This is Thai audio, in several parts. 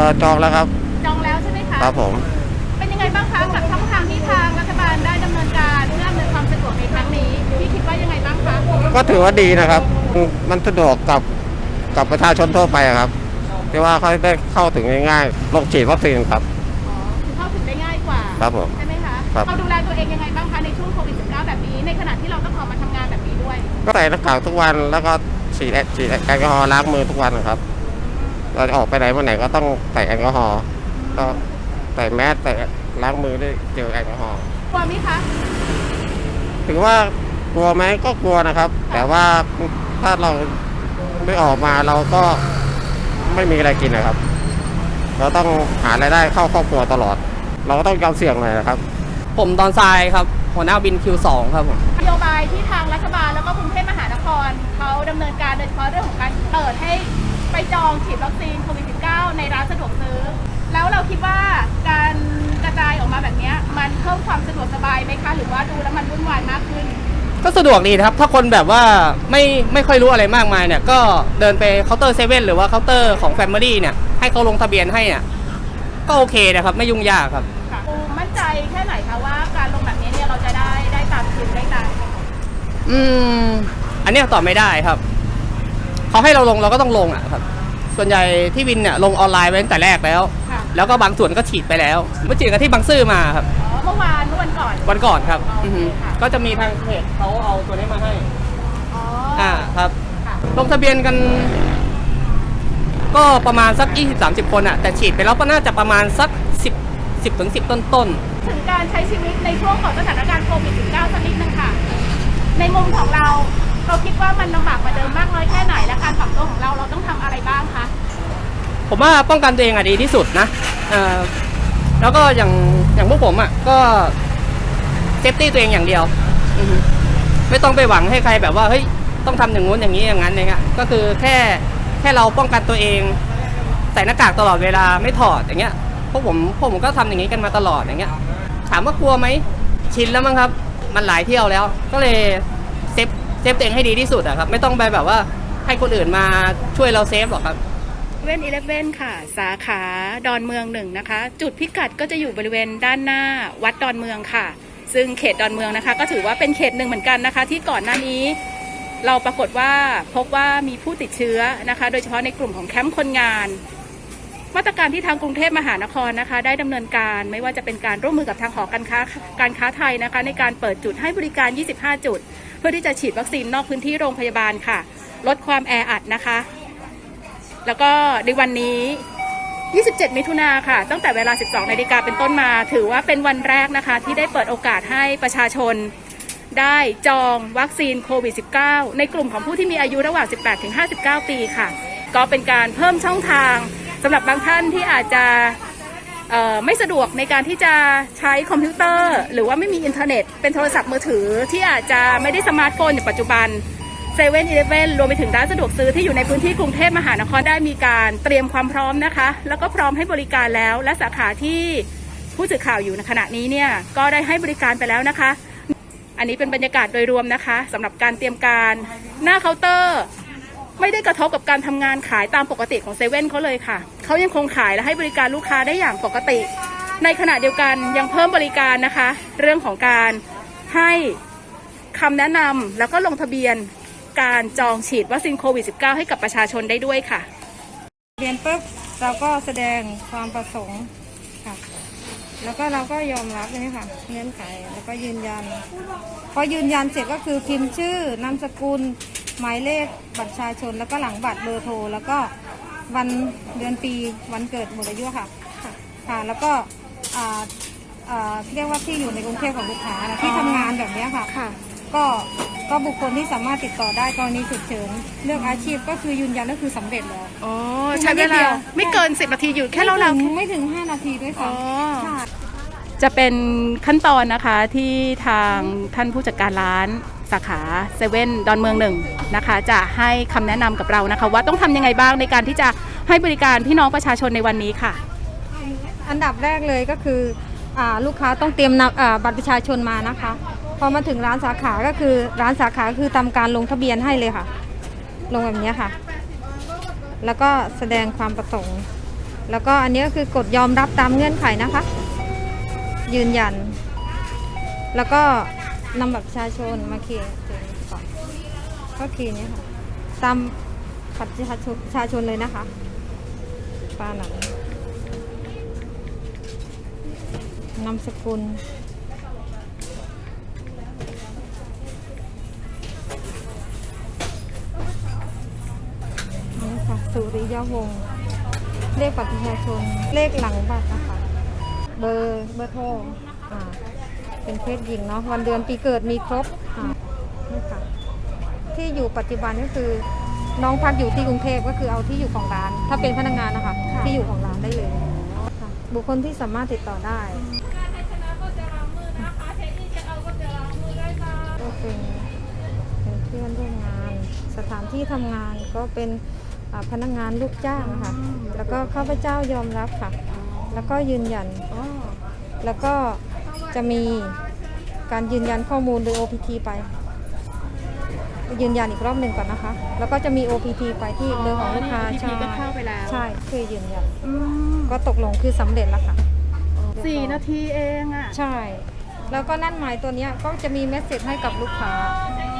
เอ่อจองแล้วครับ จองแล้วใช่ไหมคะครับผม เป็นยังไงบ้างคะกับช่องทางที่ทางรัฐบาลได้ดำเนินการเพื่ออำนวยความสะดวกในครั้งนี้พี่คิดว่ายังไงบ้างคะก็ถือว่าดีนะครับ มันสะดวกกับกับประชาชนทั่วไปอะครับที่ว่าเขาได้เข้าถึงง่ายๆลงฉีดวัคซีนครับ อ๋อคือเข้าถึงได้ง่ายกว่าครับผม ใช่ไหมคะครับ เราดูแลตัวเองยังไงบ้างคะในช่วงโควิด -19 แบบนี้ ในขณะที่เราต้องออกมาทำงานแบบนี้ด้วยก็ใส่หน้ากากทุกวันแล้วก็ฉีดแอฉีดแอลกอฮอล์ล้างมือทุกวันนะครับ เราจะออกไปไหนมาไหนก็ต้องใส่แอลกอฮอล์ก็ใส่แมสใส่ล้างมือด้วยเจลแอลกอฮอล์กลัวไหมคะถึงว่ากลัวไหมก็กลัวนะครับ แต่ว่าถ้าเราไม่ออกมาเราก็ไม่มีอะไรกินนะครับ เราต้องหารายได้เข้าครอบครัวตลอด เราก็ต้องยอมเสี่ยงหน่อยนะครับ ผมตอนทรายครับหัวหน้าบิน Q2 ครับผมนโยบายที่ทางรัฐบาลแล้วก็กรุงเทพมหานครเขาดำเนินการโดยเฉพาะเรื่องของการเปิดให้ ไปจองฉีดวัคซีนโควิด -19 ในร้านสะดวกซื้อ แล้วเราคิดว่าการกระจายออกมาแบบเนี้ยมันเพิ่มความสะดวกสบายไหมคะ หรือว่าดูแล้วมันวุ่นวายมากขึ้น ก็สะดวกดีนะครับ ถ้าคนแบบว่าไม่ไม่ค่อยรู้อะไรมากมายเนี่ย ก็เดินไปเคาน์เตอร์เซเว่นหรือว่าเคาน์เตอร์ของ Family เนี่ย ให้เขาลงทะเบียนให้เนี่ย ก็โอเคนะครับ ไม่ยุ่งยากครับค่ะปูมั่นใจแค่ไหนคะว่าการลงแบบนี้เนี่ยเราจะได้ได้ตามคิวได้ตาม อืม อันเนี้ยตอบไม่ได้ครับ เขาให้เราลงเราก็ต้องลงอะครับ ส่วนใหญ่ที่วินเนี่ยลงออนไลน์ไว้ตั้งแต่แรกแล้ว ค่ะ แล้วก็บางส่วนก็ฉีดไปแล้วเมื่อฉีดกันที่บางซื่อมาครับ อ๋อเมื่อวานเมื่อวันก่อน วันก่อนครับโอเคอือฮึค่ะ ก็จะมีทางเพจเขาเอาตัวนี้มาให้ อ๋ออ่าครับ ค่ะลงทะเบียนกัน ก็ประมาณสัก 20-30 คนอะแต่ฉีดไปแล้วก็น่าจะประมาณสัก 10 10ถึง10 ต้นต้นถึงการใช้ชีวิตในช่วงของสถานการณ์โควิด -19 สักนิดนึงค่ะ ในมุมของเรา เราคิดว่ามันลำบากกว่าเดิมมากน้อยแค่ไหนและการปรับตัวของเราเราต้องทำอะไรบ้างคะผมว่าป้องกันตัวเองอะดีที่สุดนะเอ่อแล้วก็อย่างอย่างพวกผมอะก็เซฟตี้ตัวเองอย่างเดียวอือฮึไม่ต้องไปหวังให้ใครแบบว่าเฮ้ยต้องทำอย่างงู้นอย่างนี้อย่างนั้นอย่างเงี้ยก็คือแค่แค่เราป้องกันตัวเองใส่หน้ากากตลอดเวลาไม่ถอดอย่างเงี้ยพวกผมพวกผมก็ทำอย่างนี้กันมาตลอดอย่างเงี้ย ถามว่ากลัวไหมชินแล้วมั้งครับ มันหลายเที่ยวแล้ว ก็เลย เซฟเซฟตัวเองให้ดีที่สุดอะครับ ไม่ต้องไปแบบว่าให้คนอื่นมาช่วยเราเซฟหรอกครับ เว่นอีเลฟเว่นค่ะ สาขาดอนเมืองหนึ่งนะคะ จุดพิกัดก็จะอยู่บริเวณด้านหน้าวัดดอนเมืองค่ะ ซึ่งเขตดอนเมืองนะคะ ก็ถือว่าเป็นเขตหนึ่งเหมือนกันนะคะ ที่ก่อนหน้านี้ เราปรากฏว่าพบว่ามีผู้ติดเชื้อนะคะ โดยเฉพาะในกลุ่มของแคมป์คนงาน มาตรการที่ทางกรุงเทพมหานครนะคะ ได้ดำเนินการไม่ว่าจะเป็นการร่วมมือกับทางหอการค้าการค้าไทยนะคะ ในการเปิดจุดให้บริการ 25 จุด เพื่อที่จะฉีดวัคซีนนอกพื้นที่โรงพยาบาลค่ะ ลดความแออัดนะคะ แล้วก็ในวันนี้ 27 มิถุนาค่ะ ตั้งแต่เวลา 12 นาฬิกาเป็นต้นมา ถือว่าเป็นวันแรกนะคะ ที่ได้เปิดโอกาสให้ประชาชนได้จองวัคซีนโควิด -19 ในกลุ่มของผู้ที่มีอายุระหว่าง 18 ถึง 59 ปีค่ะ ก็เป็นการเพิ่มช่องทางสำหรับบางท่านที่อาจจะ ไม่สะดวกในการที่จะใช้คอมพิวเตอร์ หรือว่าไม่มีอินเทอร์เน็ต เป็นโทรศัพท์มือถือที่อาจจะไม่ได้สมาร์ทโฟนอย่างปัจจุบันเซเว่นอีเลฟเว่นรวมไปถึงร้านสะดวกซื้อที่อยู่ในพื้นที่กรุงเทพมหานครได้มีการเตรียมความพร้อมนะคะ แล้วก็พร้อมให้บริการแล้ว และสาขาที่ผู้สื่อข่าวอยู่ในขณะนี้เนี่ยก็ได้ให้บริการไปแล้วนะคะ อันนี้เป็นบรรยากาศโดยรวมนะคะสำหรับการเตรียมการหน้าเคาน์เตอร์ ไม่ได้กระทบกับการทำงานขายตามปกติของเซเว่นเขาเลยค่ะ เขายังคงขายและให้บริการลูกค้าได้อย่างปกติ ในขณะเดียวกันยังเพิ่มบริการนะคะ เรื่องของการให้คำแนะนำแล้วก็ลงทะเบียนการจองฉีดวัคซีนโควิด -19 ให้กับประชาชนได้ด้วยค่ะเรียนปุ๊บเราก็แสดงความประสงค์ค่ะ แล้วก็เราก็ยอมรับนี่ค่ะเงื่อนไขแล้วก็ยืนยัน พอยืนยันเสร็จก็คือพิมพ์ชื่อนามสกุล หมายเลขบัตรประชาชน แล้วก็หลังบัตรเบอร์โทร แล้วก็วันเดือนปีวันเกิดหมดอายุค่ะ ค่ะ แล้วก็อ่าอ่าเรียกว่าที่อยู่ในกรุงเทพของลูกค้านะที่ทำงานแบบเนี้ยค่ะ ค่ะ ก็ก็บุคคลที่สามารถติดต่อได้กรณีฉุกเฉินเรื่องอาชีพก็คือยืนยันก็คือสำเร็จแล้ว อ๋อ ใช้เวลาไม่เกิน 10 นาทีอยู่แค่เราไม่เราถึงไม่ถึง 5 นาทีด้วยอ๋อซ้ำค่ะ จะเป็นขั้นตอนนะคะที่ทางท่านผู้จัดการร้าน สาขาเซเว่นดอนเมืองหนึ่งนะคะ จะให้คำแนะนำกับเรานะคะ ว่าต้องทำยังไงบ้างในการที่จะให้บริการพี่น้องประชาชนในวันนี้ค่ะ อันดับแรกเลยก็คืออลูกค้าต้องเตรียมบัตรประชาชนมานะคะ พอมาถึงร้านสาขาก็คือร้านสาขาคือทำการลงทะเบียนให้เลยค่ะ ลงแบบนี้ค่ะ แล้วก็แสดงความประสงค์ แล้วก็อันนี้ก็คือกดยอมรับตามเงื่อนไขนะคะ ยืนยัน แล้วก็ นำบัตรประชาชนมาเขียนก่อนก็คีย์นี้ค่ะ ตามบัตรประชาชนประชาชนเลยนะคะป้าหนังนามสกุลนี่ค่ะสุริยวงศ์เลขบัตรประชาชน เลขหลังบัตรนะคะ เบอร์เบอร์โทรอ่า เป็นเพศหญิงเนาะวันเดือนปีเกิดมีครบอ่านี่ค่ะที่อยู่ปัจจุบันก็คือ น้องพักอยู่ที่กรุงเทพก็คือเอาที่อยู่ของร้าน ถ้าเป็นพนักงานนะคะที่อยู่ของร้านได้เลยค่ะบุคคลที่สามารถติดต่อได้ก็เป็นเป็นเพื่อนร่วมงาน สถานที่ทำงานก็เป็นอ่าพนักงานลูกจ้างค่ะแล้วก็ข้าพเจ้ายอมรับค่ะ แล้วก็ยืนยัน แล้วก็ จะมีการยืนยันข้อมูลโดย OPT ไปยืนยันอีกรอบหนึ่งก่อนนะคะ แล้วก็จะมี OPT ไปที่เบอร์ของลูกค้าพีก็เข้าไปแล้วใช่คือยืนยันอืมก็ตกลงคือสำเร็จแล้วค่ะสี่นาทีเองอะ ใช่ แล้วก็นั่นหมายตัวเนี้ยก็จะมีเมสเซจให้กับลูกค้า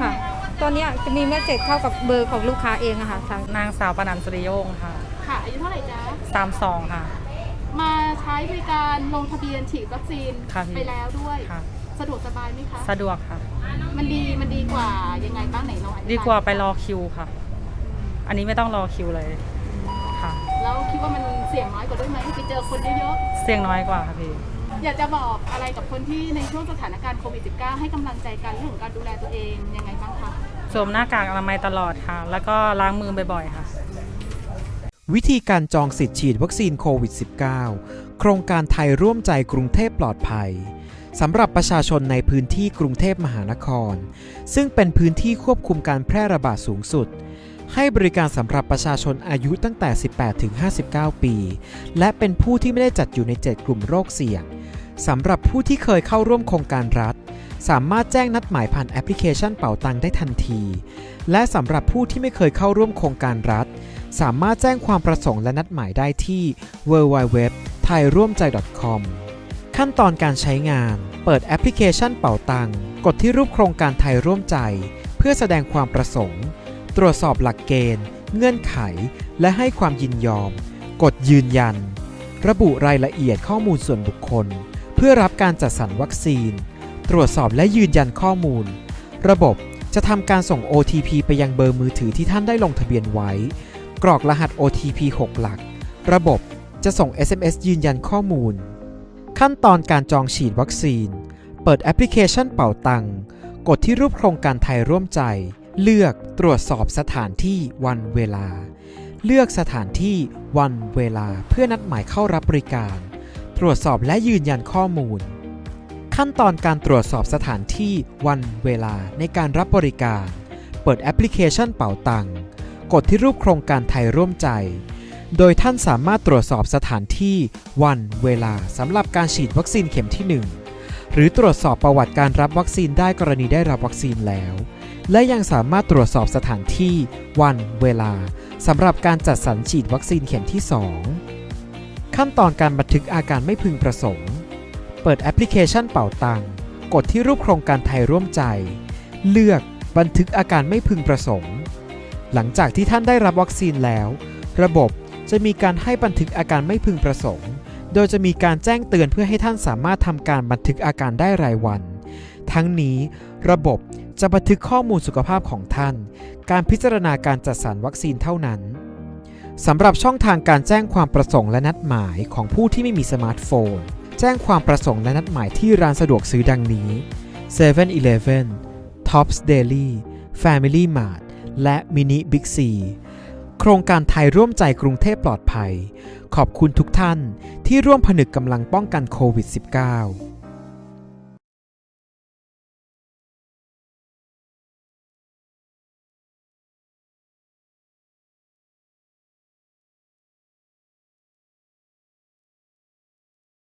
ค่ะ ตัวเนี้ยจะมีเมสเซจเข้ากับเบอร์ของลูกค้าเองอะค่ะทางนางสาวปนันสุริโยงค่ะ ค่ะอายุเท่าไหร่จ๊ะสามสองค่ะมา ใช้บริการลงทะเบียนฉีดวัคซีนค่ะพี่ ไปแล้วด้วย ค่ะ สะดวกสบายไหมคะ สะดวกค่ะ มันดีมันดีกว่ายังไงบ้างไหนลองอธิบยดีกว่าไปรอคิวค่ะ อันนี้ไม่ต้องรอคิวเลยค่ะ แล้วคิดว่ามันเสี่ยงน้อยกว่าด้วยไหมไปเจอคนเยอะเสี่ยงน้อยกว่าค่ะพี่ ๆอยากจะบอกอะไรกับคนที่ในช่วงสถานการณ์โควิด -19 ให้กำลังใจกันเรื่องของการดูแลตัวเองยังไงบ้างคะ สวมหน้ากากอนามัยตลอดค่ะ แล้วก็ล้างมือบ่อยๆค่ะ วิธีการจองสิทธิ์ฉีดวัคซีนโควิด -19 โครงการไทยร่วมใจกรุงเทพปลอดภัยสำหรับประชาชนในพื้นที่กรุงเทพมหานคร ซึ่งเป็นพื้นที่ควบคุมการแพร่ระบาดสูงสุด ให้บริการสำหรับประชาชนอายุตั้งแต่ 18 ถึง 59 ปี และเป็นผู้ที่ไม่ได้จัดอยู่ใน 7 กลุ่มโรคเสี่ยงสำหรับผู้ที่เคยเข้าร่วมโครงการรัฐ สามารถแจ้งนัดหมายผ่านแอปพลิเคชันเป่าตังได้ทันที และสำหรับผู้ที่ไม่เคยเข้าร่วมโครงการรัฐ สามารถแจ้งความประสงค์และนัดหมายได้ที่ www thai ร่วมใจ .com ขั้นตอนการใช้งาน เปิดแอปพลิเคชันเป่าตัง กดที่รูปโครงการไทยร่วมใจ เพื่อแสดงความประสงค์ ตรวจสอบหลักเกณฑ์ เงื่อนไข และให้ความยินยอม กดยืนยัน ระบุรายละเอียดข้อมูลส่วนบุคคล เพื่อรับการจัดสรรวัคซีน ตรวจสอบและยืนยันข้อมูล ระบบจะทำการส่ง OTP ไปยังเบอร์มือถือที่ท่านได้ลงทะเบียนไว้ กรอกรหัส OTP 6 หลัก ระบบจะส่ง SMS ยืนยันข้อมูล ขั้นตอนการจองฉีดวัคซีน เปิดแอปพลิเคชันเป่าตัง กดที่รูปโครงการไทยร่วมใจ เลือกตรวจสอบสถานที่วันเวลา เลือกสถานที่วันเวลาเพื่อนัดหมายเข้ารับบริการ ตรวจสอบและยืนยันข้อมูล ขั้นตอนการตรวจสอบสถานที่วันเวลาในการรับบริการ เปิดแอปพลิเคชันเป่าตัง กดที่รูปโครงการไทยร่วมใจ โดยท่านสามารถตรวจสอบสถานที่ วันเวลาสำหรับการฉีดวัคซีนเข็มที่ 1 หรือตรวจสอบประวัติการรับวัคซีนได้กรณีได้รับวัคซีนแล้ว และยังสามารถตรวจสอบสถานที่ วันเวลาสำหรับการจัดสรรฉีดวัคซีนเข็มที่ 2 ขั้นตอนการบันทึกอาการไม่พึงประสงค์ เปิดแอปพลิเคชันเป่าตังกดที่รูปโครงการไทยร่วมใจ เลือกบันทึกอาการไม่พึงประสงค์ หลังจากที่ท่านได้รับวัคซีนแล้ว ระบบจะมีการให้บันทึกอาการไม่พึงประสงค์ โดยจะมีการแจ้งเตือนเพื่อให้ท่านสามารถทำการบันทึกอาการได้รายวัน ทั้งนี้ระบบจะบันทึกข้อมูลสุขภาพของท่าน การพิจารณาการจัดสรรวัคซีนเท่านั้นสำหรับช่องทางการแจ้งความประสงค์และนัดหมายของผู้ที่ไม่มีสมาร์ทโฟน แจ้งความประสงค์และนัดหมายที่ร้านสะดวกซื้อดังนี้ 7-Eleven Tops Daily Family Mart และมินิบิ๊กซีโครงการไทยร่วมใจกรุงเทพปลอดภัย ขอบคุณทุกท่านที่ร่วมผนึกกำลังป้องกันโควิด -19